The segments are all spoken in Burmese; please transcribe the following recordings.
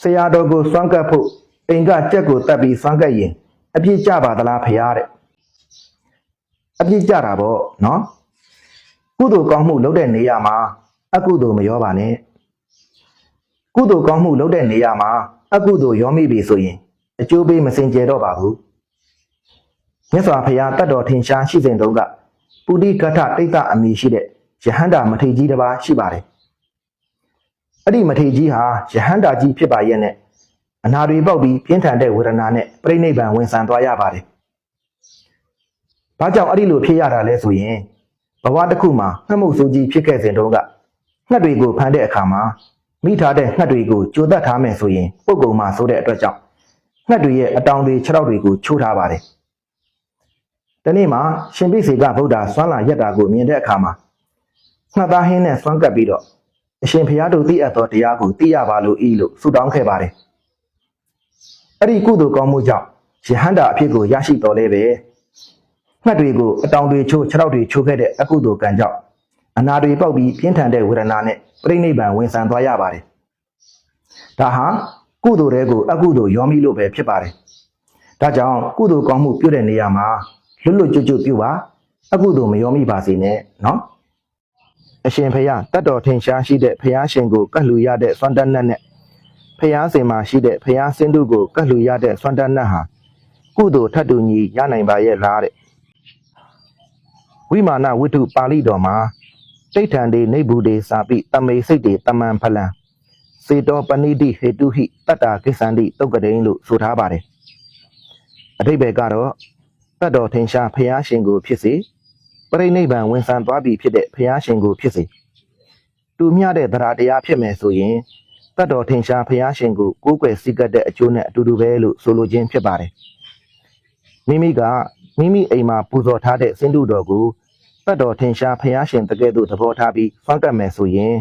ဆရာတော်ကိုစွန့်ကပ်ဖို့အိမ်ကကြက်ကိုတက်ပြီးစွန့်ကပ်ရင်အပြစ်ကြပါသလားဖရားတဲ့အပြစ်ကြတာပေါ့နော်ကုသိုလ်ကောင်းမှုလုပ်တဲ့နေရာမှာအကုသိုလ်မရောပါနဲ့ကုသိုလ်ကောင်းမှုလုပ်တဲ့နေရာမှာအကုသိုလ်ရောမိပြီဆိုရင်အကျိုးပေးမစင်ကြယ်တော့ပါဘူးမြတ်စွာဘုရားတတ်တော်ထင်ရှားရှိစဉ်တုန်းကပုရိကထတိတ်တအမည်ရှိတဲ့ယဟန္တာမထေရကြီးတစ်ပါးရှိပါတယ် အဲ့ဒီမထေရကြီးဟာယဟန္တာကြီးဖြစ်ပါရဲ့နဲ့အနာတွေပေါက်ပြီးပြင်းထန်တဲ့ဝေဒနာနဲ့ပြိဋိနိဗ္ဗာန်ဝင်ဆံသွားရပါတယ်။ဘာကြောင့်အဲ့ဒီလိုဖြစ်ရတာလဲဆိုရင်ဘဝတစ်ခုမှာငှက်မှုဆိုးကြီးဖြစ်ခဲ့စဉ်တုန်းကငှက်တွေကိုဖမ်းတဲ့အခါမှာမိထားတဲ့ငှက်တွေကိုကြိုတတ်ထားမယ်ဆိုရင်ပုတ်ကုံမှာဆိုတဲ့အတွက်ကြောင့်ငှက်တွေရဲ့အတောင်တွေခြေထောက်တွေကိုချိုးထားပါတယ်။ဒီနေ့မှာရှင်ပိစေကဗုဒ္ဓဆွမ်းလာရက်တာကိုမြင်တဲ့အခါမှာငှက်သားဟင်းနဲ့ဆွမ်းကပ်ပြီးတော့ အရှင်ဘုရားတို့သိအပ်သောတရားကိုသိရပါလို့ဤလို့ဆုတောင်းခဲ့ပါတယ်။အဲ့ဒီကုသိုလ်ကောင်းမှုကြောင့်ယဟန္တာအဖြစ်ကိုရရှိတော်လဲပဲငှက်တွေကိုအတောင်တွေချိုးခြေထောက်တွေချိုးခဲ့တဲ့အကုသိုလ်ကံကြောင့်အနာတွေပေါက်ပြီးပြင်းထန်တဲ့ဝေဒနာနဲ့ပြိဋိနိဗ္ဗာန်ဝင်ဆံသွားရပါတယ်။ဒါဟာကုသိုလ်တွေကိုအကုသိုလ်ရောမိလို့ပဲဖြစ်ပါတယ်။ဒါကြောင့်ကုသိုလ်ကောင်းမှုပြုတဲ့နေရာမှာလွတ်လွတ်ကျွတ်ကျွတ်ပြုပါအကုသိုလ်မရောမိပါစေနဲ့နော်။ အရှင်ဖရာတတ်တော်ထင်ရှားရှိတဲ့ဖရာရှင်ကိုကတ်လူရတဲ့စွမ်းတတ်နဲ့နဲ့ဖရာစင်မှာရှိတဲ့ဖရာစင်တုကိုကတ်လူရတဲ့စွမ်းတတ်နဲ့ဟာကုသိုလ်ထတ်တူညီရနိုင်ပါရဲ့လားတဲ့ဝိမာနဝိတုပါဠိတော်မှာတိဋ္ဌံဒေနေဘူးဒေစာပိတမေစိတ်တေတမန်ဖလံစေတောပဏိတိဟေတုဟိတတ္တာကိစ္ဆန္တိတုတ်ကတိန်လို့ဆိုထားပါတယ်အထိပ္ပယ်ကတော့တတ်တော်ထင်ရှားဖရာရှင်ကိုဖြစ်စေ ပရိနိဗ္ဗာန်ဝင်ဆံသွားပြီဖြစ်တဲ့ဖရာရှင်ကိုဖြစ်စေတူမျှတဲ့သရတရားဖြစ်မယ်ဆိုရင်တတ်တော်ထင်ရှားဖရာရှင်ကိုကိုးကွယ်စည်းကပ်တဲ့အကျိုးနဲ့အတူတူပဲလို့ဆိုလိုခြင်းဖြစ်ပါတယ်မိမိကမိမိအိမ်မှာပူဇော်ထားတဲ့စင်တုတော်ကိုတတ်တော်ထင်ရှားဖရာရှင်တကယ်သို့သဘောထားပြီးဖန်ကတ်မယ်ဆိုရင်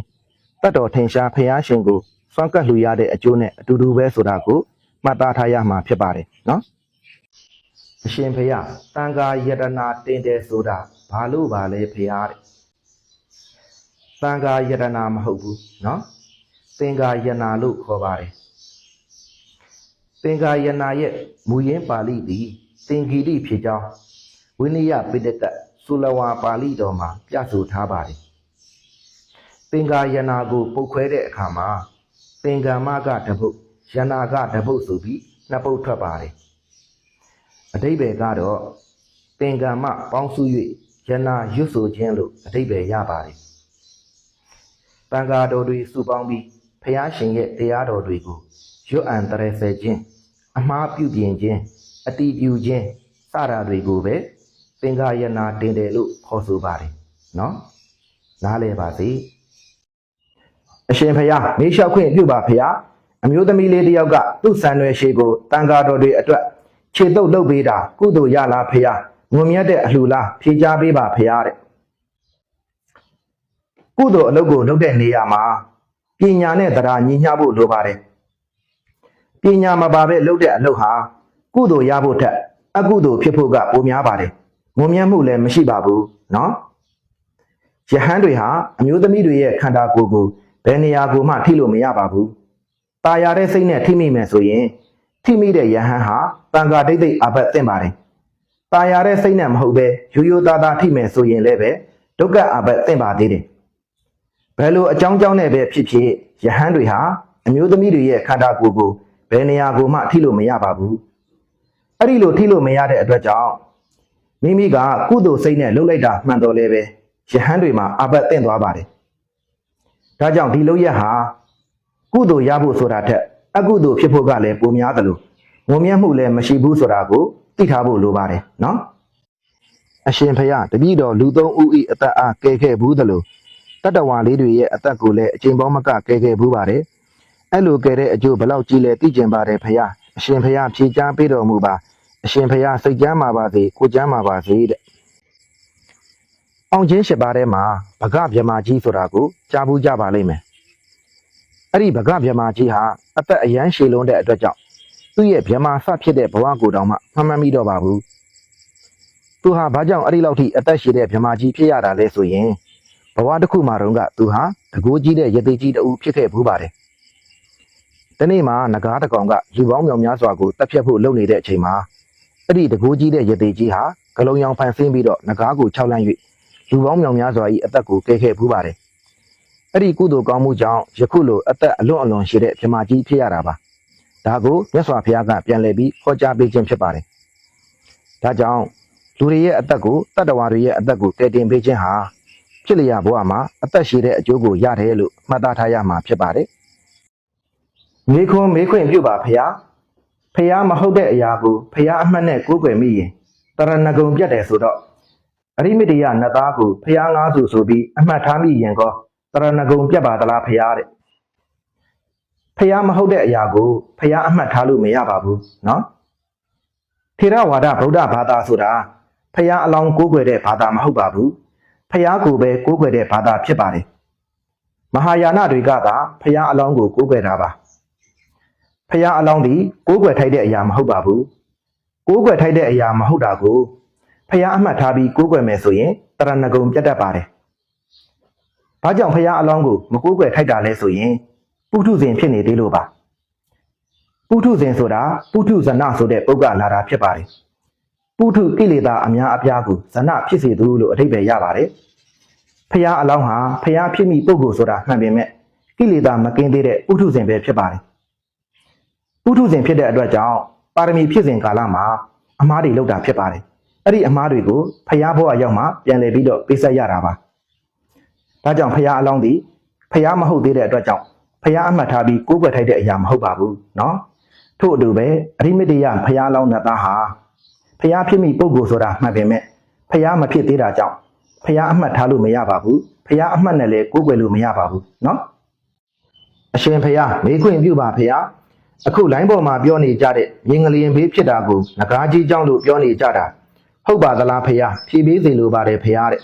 တတ်တော်ထင်ရှားဖရာရှင်ကိုဖန်ကတ်လှူရတဲ့အကျိုးနဲ့အတူတူပဲဆိုတာကိုမှတ်သားထားရမှာဖြစ်ပါတယ်နော်အရှင်ဖရာတန်ခါယတနာတင်တယ်ဆိုတာ ဘာလို့ပါလဲဖရာတဲ့တန်ခါယတနာမဟုတ်ဘူးနော်သင်္ကာယနာလို့ခေါ်ပါတယ်သင်္ကာယနာရဲ့မူရင်းပါဠိသည်သင်္ဂီတိဖြစ်ကြောင်းဝိနည်းပိဋကသုလဝါပါဠိတော်မှာပြဆိုထားပါတယ်သင်္ကာယနာကိုပုတ်ခွဲတဲ့အခါမှာသင်္ကမ္မကတပုတ်ယနာကတပုတ်ဆိုပြီးနှစ်ပုတ်ထွက်ပါတယ်အတိဘယ်ကတော့သင်္ကမ္မပေါင်းစု၍ ယနာရွတ်ဆိုခြင်းလို့အတိဘယ်ရပါတယ်တန်ဃာတော်တွေစုပေါင်းပြီးဖះရှင်ရဲ့တရားတော်တွေကိုရွတ်အံတရဆဲခြင်းအမှားပြုပြင်ခြင်းအတီးပြုခြင်းစတာတွေကိုပဲသင်္ဃာယနာတင်တယ်လို့ခေါ်ဆိုပါတယ်နော်နားလဲပါစေအရှင်ဖះမေးလျှောက်ခွင့်ပြုပါဖះအမျိုးသမီးလေးတစ်ယောက်ကသူ့ဆံရွယ်ရှိကိုတန်ဃာတော်တွေအတွက်ခြေတုပ်လုပ်ပေးတာကုသိုလ်ရလားဖះ ငုံမြတ်တဲ့အလှူလားဖြေချပေးပါဖះတဲ့ကုသိုလ်အလုပ်ကိုလုပ်တဲ့နေရာမှာပညာနဲ့တရားညီမျှဖို့လိုပါတယ်ပညာမပါပဲလုပ်တဲ့အလုပ်ဟာကုသိုလ်ရဖို့ထက်အကုသိုလ်ဖြစ်ဖို့ကပိုများပါတယ်ငုံမြတ်မှုလည်းမရှိပါဘူးเนาะယဟန်တွေဟာအမျိုးသမီးတွေရဲ့ခန္ဓာကိုယ်ကိုဘယ်နေရာကိုမှထိလို့မရပါဘူးตายရတဲ့စိတ်နဲ့ထိမိမယ်ဆိုရင်ထိမိတဲ့ယဟန်ဟာတန်ခါဒိတ်ဒိတ်အဘတ်သင့်ပါတယ် ပါရတဲ့စိတ်နဲ့မဟုတ်ပဲရိုးရိုးသားသားထိမယ်ဆိုရင်လည်းပဲဒုက္ခအဘက်သင့်ပါသေးတယ်ဘယ်လိုအကြောင်းကြောင်းနဲ့ပဲဖြစ်ဖြစ်ယဟန်တွေဟာအမျိုးသမီးတွေရဲ့ခန္ဓာကိုယ်ကိုဘယ်နေရာကိုမှထိလို့မရပါဘူးအဲ့ဒီလိုထိလို့မရတဲ့အတွက်ကြောင့်မိမိကကုသိုလ်စိတ်နဲ့လှုပ်လိုက်တာမှန်တော်လဲပဲယဟန်တွေမှာအဘက်သင့်သွားပါတယ်ဒါကြောင့်ဒီလောက်ရက်ဟာကုသိုလ်ရဖို့ဆိုတာထက်အကုသို့ဖြစ်ဖို့ကလည်းပုံများသလိုငုံမြတ်မှုလည်းမရှိဘူးဆိုတာကို သိထားဖို့လိုပါတယ်နော်အရှင်ဖျားတပည့်တော်လူသုံးဦးဤအသက်အားကဲခဲ့ဘူးတယ်လို့တတ္တဝါလေးတွေရဲ့အသက်ကိုလည်းအချိန်ပေါင်းမကကဲခဲ့ဘူးပါတယ်အဲ့လိုကဲတဲ့အကျိုးဘယ်လောက်ကြီးလဲသိကျင်ပါတယ်ဖျားအရှင်ဖျားဖြေချပေးတော်မူပါအရှင်ဖျားစိတ်ကြမ်းပါပါစေကိုကြမ်းပါပါစေတဲ့အောင်ချင်းရှိပါထဲမှာဗကဗြဟ္မာကြီးဆိုတာကိုကြားဘူးကြပါလိမ့်မယ်အဲ့ဒီဗကဗြဟ္မာကြီးဟာအသက်အရန်ရှည်လွန်းတဲ့အတွက်ကြောင့် သူ့ရဲ့ဗြဟ္မာဆဖြစ်တဲ့ဘဝကိုတောင်မှမှတ်မှတ်မိတော့ပါဘူးသူဟာဘာကြောင့်အဲ့ဒီလောက်ထိအသက်ရှည်တဲ့ဗြဟ္မာကြီးဖြစ်ရတာလဲဆိုရင်ဘဝတစ်ခုမှာတော့ကသူဟာတကိုးကြီးတဲ့ရသေးကြီးတူဖြစ်ခဲ့ဘူးပါတယ်တနေ့မှာငကားတစ်ကောင်ကလူပေါင်းမြောင်များစွာကိုတပ်ဖြတ်ဖို့လုပ်နေတဲ့အချိန်မှာအဲ့ဒီတကူကြီးတဲ့ရသေးကြီးဟာဂလုံးရောင်ဖန်ဆင်းပြီးတော့ငကားကိုခြောက်လန့်၍လူပေါင်းမြောင်များစွာ၏အသက်ကိုကဲခဲ့ဖူးပါတယ်အဲ့ဒီကုသိုလ်ကောင်းမှုကြောင့်ယခုလိုအသက်အလွန်အလွန်ရှိတဲ့မြမကြီးဖြစ်ရတာပါ ဒါကိုမြတ်စွာဘုရားကပြန်လည်ပြီးဟောကြားပေးခြင်းဖြစ်ပါတယ်ဒါကြောင့်လူတွေရဲ့အသက်ကိုတတ္တဝါတွေရဲ့အသက်ကိုတည်တင်ပေးခြင်းဟာဖြစ်လျက်ဘဝမှာအသက်ရှိတဲ့အကျိုးကိုရတယ်လို့မှတ်သားထားရမှာဖြစ်ပါတယ်မေခွန်းမေခွင့်ပြုပါဖရာဖရာမဟုတ်တဲ့အရာကိုဖရာအမှတ်နဲ့ကိုးကွယ်မိရင်တရဏဂုံပြတ်တယ်ဆိုတော့အရိမိတယနတ်သားကိုဖရာငါးစုဆိုပြီးအမှတ်ထားမိရင်ကောတရဏဂုံပြတ်ပါသလားဖရာတဲ့ ဖရာမဟုတ်တဲ့အရာကိုဖရာအမှတ်ထားလို့မရပါဘူးနော်ထေရဝါဒဗုဒ္ဓဘာသာဆိုတာဖရာအလောင်းကိုးကွယ်တဲ့ဘာသာမဟုတ်ပါဘူးဖရာကိုပဲကိုးကွယ်တဲ့ဘာသာဖြစ်ပါတယ်မဟာယာနတွေကသာဖရာအလောင်းကိုကိုးကွယ်တာပါဖះအလောင်းဒီကိုးကွယ်ထိုက်တဲ့အရာမဟုတ်ပါဘူးကိုးကွယ်ထိုက်တဲ့အရာမဟုတ်တာကိုဖះအမှတ်ထားပြီးကိုးကွယ်မယ်ဆိုရင်တရဏဂုံပြတ်တတ်ပါတယ်ဘာကြောင့်ဖះအလောင်းကိုမကိုးကွယ်ထိုက်တာလဲဆိုရင် ပုထုဇဉ်ဖြစ်နေသေးလို့ပါပုထုဇဉ်ဆိုတာပုထုဇဏဆိုတဲ့ပုဂ္ဂလာတာဖြစ်ပါတယ်ပုထုကိလေသာအများအပြားကိုဇဏဖြစ်စေသူလို့အဓိပ္ပာယ်ရပါတယ်ဖះအလောင်းဟာဖះဖြစ်မိပုဂ္ဂိုလ်ဆိုတာမှန်ပေမဲ့ကိလေသာမကင်းသေးတဲ့ပုထုဇဉ်ပဲဖြစ်ပါတယ်ပုထုဇဉ်ဖြစ်တဲ့အတွက်ကြောင့်ပါရမီဖြစ်စဉ်ကာလမှာအမားတွေလောက်တာဖြစ်ပါတယ်။အဲ့ဒီအမားတွေကိုဖျားဘဝရောက်မှပြန်လည်ပြီးတော့ပေးဆက်ရတာပါ။ဒါကြောင့်ဖျားအလောင်းဒီဖျားမဟုတ်သေးတဲ့အတွက်ကြောင့် ဖះအမှတ်ထားပြီးကိုးကွယ်ထိုက်တဲ့အရာမဟုတ်ပါဘူးနော်ထို့အတူပဲအရိမတိယဖះလောင်းနတ်သားဟာဖះဖြစ်မိပုဂ္ဂိုလ်ဆိုတာမှတ်ပေမဲ့ဖះမဖြစ်သေးတာကြောင့်ဖះအမှတ်ထားလို့မရပါဘူးဖះအမှတ်နဲ့လည်းကိုးကွယ်လို့မရပါဘူးနော်အရှင်ဖះမေခွင့်ပြုပါဖះအခုလိုင်းပေါ်မှာပြောနေကြတဲ့မြင်ကလေးဘေးဖြစ်တာကိုငကားကြီးကြောင့်လို့ပြောနေကြတာဟုတ်ပါသလားဖះဖြေပေးစီလိုပါတယ်ဖះတဲ့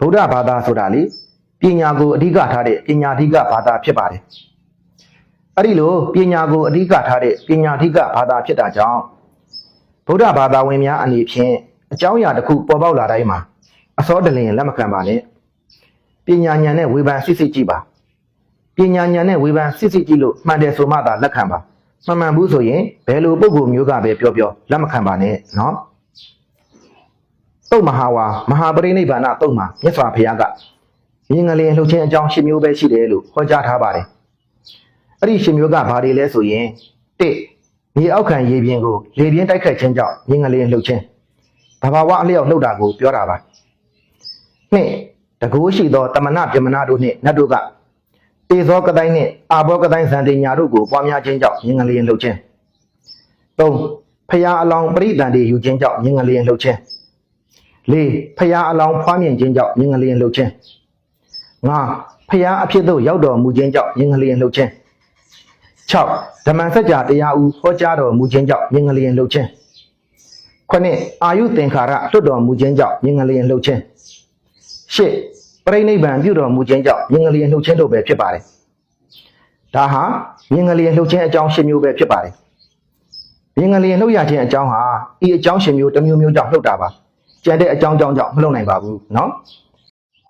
ဗုဒ္ဓဘာသာဆိုတာလေ ပညာကိုအဓိကထားတဲ့ပညာအဓိကဘာသာဖြစ်ပါတယ်အဲ့ဒီလိုပညာကိုအဓိကထားတဲ့ပညာအဓိကဘာသာဖြစ်တာကြောင့်ဗုဒ္ဓဘာသာဝင်များအနေဖြင့်အကြောင်းအရာတစ်ခုပေါ်ပေါက်လာတိုင်းမှာအစောတလင်လက်မခံပါနဲ့ပညာဉာဏ်နဲ့ဝေဖန်စစ်စစ်ကြည့်ပါပညာဉာဏ်နဲ့ဝေဖန်စစ်စစ်ကြည့်လို့မှန်တယ်ဆိုမှသာလက်ခံပါမမှန်ဘူးဆိုရင်ဘယ်လိုပုံကိုမျိုးကပဲပြောပြောလက်မခံပါနဲ့နော်တုတ်မဟာဝါမဟာပရိနိဗ္ဗာန်တုတ်မှာမြတ်စွာဘုရားက မြင်ငလျင်လှုပ်ခြင်းအကြောင်း၈မျိုးပဲရှိတယ်လို့ဟောကြားထားပါတယ်အဲ့ဒီ၈မျိုးကဘာတွေလဲဆိုရင်၁မြေအောက်ခံရေပြင်ကိုလေပြင်းတိုက်ခတ်ခြင်းကြောင့်မြင်ငလျင်လှုပ်ခြင်းဘာဘာဝအလျောက်လှုပ်တာကိုပြောတာပါနှစ်တကူရှိသောတမနာပြမနာတို့နှင့်နတ်တို့ကတေဇောကတိုင်းနှင့်အာဘောကတိုင်းဇန်တင်ညာတို့ကိုပွားများခြင်းကြောင့်မြင်ငလျင်လှုပ်ခြင်း၃ဖရာအလောင်းပရိသန်တွေယူခြင်းကြောင့်မြင်ငလျင်လှုပ်ခြင်း၄ဖရာအလောင်းဖွားမြင်ခြင်းကြောင့်မြင်ငလျင်လှုပ်ခြင်း ၅ဖရာအဖြစ်သို့ရောက်တော်မူခြင်းကြောင့်မြင်ငလျင်လှုပ်ခြင်း၆ဓမ္မစကြာတရားဦးဟောကြားတော်မူခြင်းကြောင့်မြင်ငလျင်လှုပ်ခြင်းခုနှစ်အာယုသင်္ခါရလွတ်တော်မူခြင်းကြောင့်မြင်ငလျင်လှုပ်ခြင်းရှစ်ပြိဋိဘံပြုတော်မူခြင်းကြောင့်မြင်ငလျင်လှုပ်ခြင်းတို့ပဲဖြစ်ပါတယ်။ဒါဟာမြင်ငလျင်လှုပ်ခြင်းအကြောင်းရှင်းမျိုးပဲဖြစ်ပါတယ်။မြင်ငလျင်လှုပ်ရခြင်းအကြောင်းဟာဤအကြောင်းရှင်းမျိုးတစ်မျိုးမျိုးကြောင့်လှုပ်တာပါ။ကျန်တဲ့အကြောင်းကြောင့်ကြောင့်မလှုပ်နိုင်ပါဘူးနော်။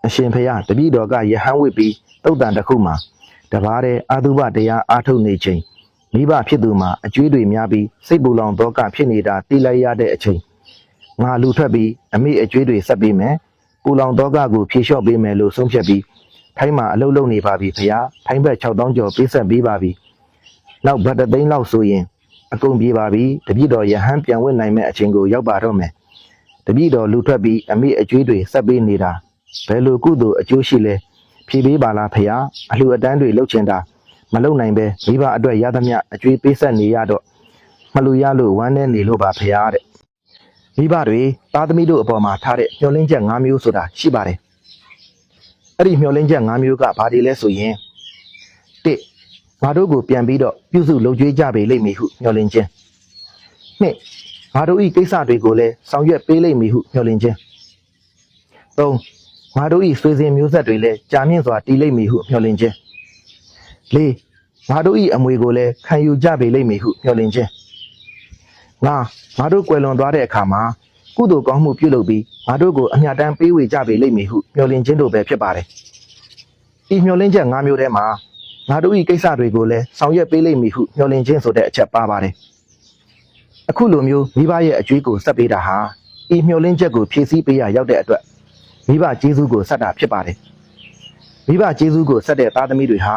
အရှင်ဖေယတပည့်တော်ကယဟန်ဝိပြီးတုတ်တန်တစ်ခုမှာတပါးတဲ့အာသုဘတရားအားထုတ်နေချိန်မိဘဖြစ်သူမှာအကျွေးတွေများပြီးစိတ်ပူလောင်တော့ကဖြစ်နေတာတိလိုက်ရတဲ့အချိန်ငါလူထွက်ပြီးအမိအကျွေးတွေဆက်ပြီးမယ်ပူလောင်တော့ကကိုဖြေလျှော့ပေးမယ်လို့ဆုံးဖြတ်ပြီးထိုင်းမှာအလုပ်လုပ်နေပါပြီဖရားထိုင်းဘက်6000ကျော်ပေးဆက်ပေးပါပြီနောက်ဗတ်တသိန်းလောက်ဆိုရင်အကုန်ပြေပါပြီတပြည့်တော်ယဟန်ပြန်ဝင်နိုင်မဲ့အချိန်ကိုရောက်ပါတော့မယ်တပြည့်တော်လူထွက်ပြီးအမိအကျွေးတွေဆက်ပေးနေတာ ဘယ်လိုကုသိုလ်အကျိုးရှိလဲဖြေပေးပါလားဖရားအလှူအတန်းတွေလုပ်ချင်တာမလုပ်နိုင်ပဲမိဘအတွက်ရသမျှအကျွေးပေးဆက်နေရတော့မလူရလို့ဝမ်းနဲ့နေလို့ပါဖရားတဲ့မိဘတွေသားသမီးတို့အပေါ်မှာထားတဲ့မျှော်လင့်ချက်၅မျိုးဆိုတာရှိပါတယ်။အဲ့ဒီမျှော်လင့်ချက်၅မျိုးကဘာတွေလဲဆိုရင်၁ငါတို့ကိုပြန်ပြီးတော့ပြုစုလုပ်ကြွေးကြပေလိမ့်မည်ဟုမျှော်လင့်ခြင်း။၂ငါတို့ဤကိစ္စတွေကိုလည်းဆောင်ရွက်ပေးလိမ့်မည်ဟုမျှော်လင့်ခြင်း။၃ ငါတို့ဤဆွေစဉ်မျိုးဆက်တွေလည်းကြာမြင့်စွာတည်လိမ့်မည်ဟုမျှော်လင့်ခြင်း။၄ငါတို့ဤအမွေကိုလည်းခံယူကြပေလိမ့်မည်ဟုမျှော်လင့်ခြင်း။ငါငါတို့ကွယ်လွန်သွားတဲ့အခါမှာကုသိုလ်ကောင်းမှုပြုလုပ်ပြီးငါတို့ကိုအမြတ်တမ်းပေးဝေကြပေလိမ့်မည်ဟုမျှော်လင့်ခြင်းတို့ပဲဖြစ်ပါတယ်။ဤမျှော်လင့်ချက်၅မျိုးထဲမှာငငါတို့ဤကိစ္စတွေကိုလည်းဆောင်ရွက်ပေးလိမ့်မည်ဟုမျှော်လင့်ခြင်းဆိုတဲ့အချက်ပါပါတယ်အခုလိုမျိုးမိဘရဲ့အကျွေးကိုဆက်ပေးတာဟာဤမျှော်လင့်ချက်ကိုဖြည့်ဆည်းပေးရရောက်တဲ့အတွက် မိဘကျေးဇူးကိုဆက်တာဖြစ်ပါတယ်မိဘကျေးဇူးကိုဆက်တဲ့သားသမီးတွေဟာ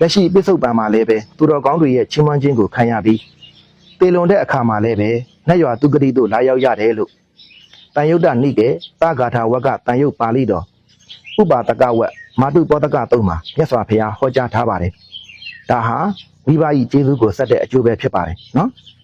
လက်ရှိပြစ္ဆုတ်ပံမှာလည်းပဲသူတော်ကောင်းတွေရဲ့ချီးမွမ်းခြင်းကိုခံရပြီးတေလွန်တဲ့အခါမှာလည်းပဲနှက်ရွာသူဂတိတို့လာရောက်ရတယ်လို့တန်ယုတ်တနိကေသာဂါထာဝကတန်ယုတ်ပါဠိတော်ဥပါတကဝက်မာတုပောတကတုံးမှာမြတ်စွာဘုရားဟောကြားထားပါတယ်။ဒါဟာမိဘကြီးကျေးဇူးကိုဆက်တဲ့အကျိုးပဲဖြစ်ပါတယ်နော်။